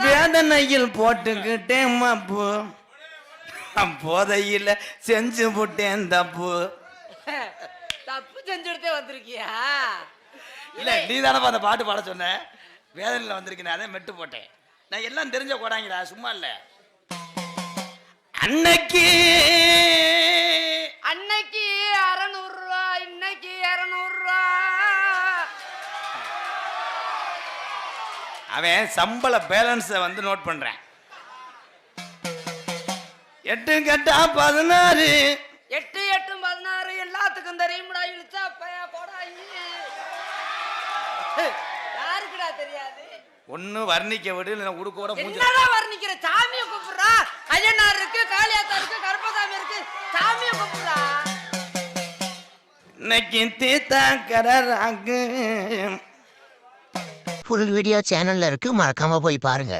வேதனையில் போட்டுக்கிட்டேன் மப்பு போதையில செஞ்சு போட்டேன் தப்பு. தப்பு செஞ்சுட்டே வந்திருக்கியா? இல்ல நீ தானப்பா அந்த பாட்டு பாட சொன்ன? வேதனையில வந்திருக்கேன் அதே மெட்டு போட்டேன். நான் எல்லாம் தெரிஞ்ச கோடாங்கடா சும்மா இல்ல. அன்னைக்கு அவன் சம்பள பேலன்ஸை வந்து நோட் பண்றேன். எட்டு கட்டா பதினாறு. எட்டு எட்டு பதினாறு. எல்லாத்துக்கும் தெரியும்டா பைய கோடாயி யாருக்குடா தெரியாது? ஒண்ணு வர்ணிக்க விடு இல்லைன்னா உடுக்கோட என்னடா வர்ணிக்கிற? சாமியை கூப்பிடுறா. ஐயனார் இருக்கு காளியாத்தா இருக்கு கருப்பசாமி இருக்கு. சாமியை கூப்பிடுறா. இன்னைக்கு தீத்தா கரராக்கு ஃபுல் வீடியோ சேனல்ல இருக்கு. மறக்காம போய் பாருங்க.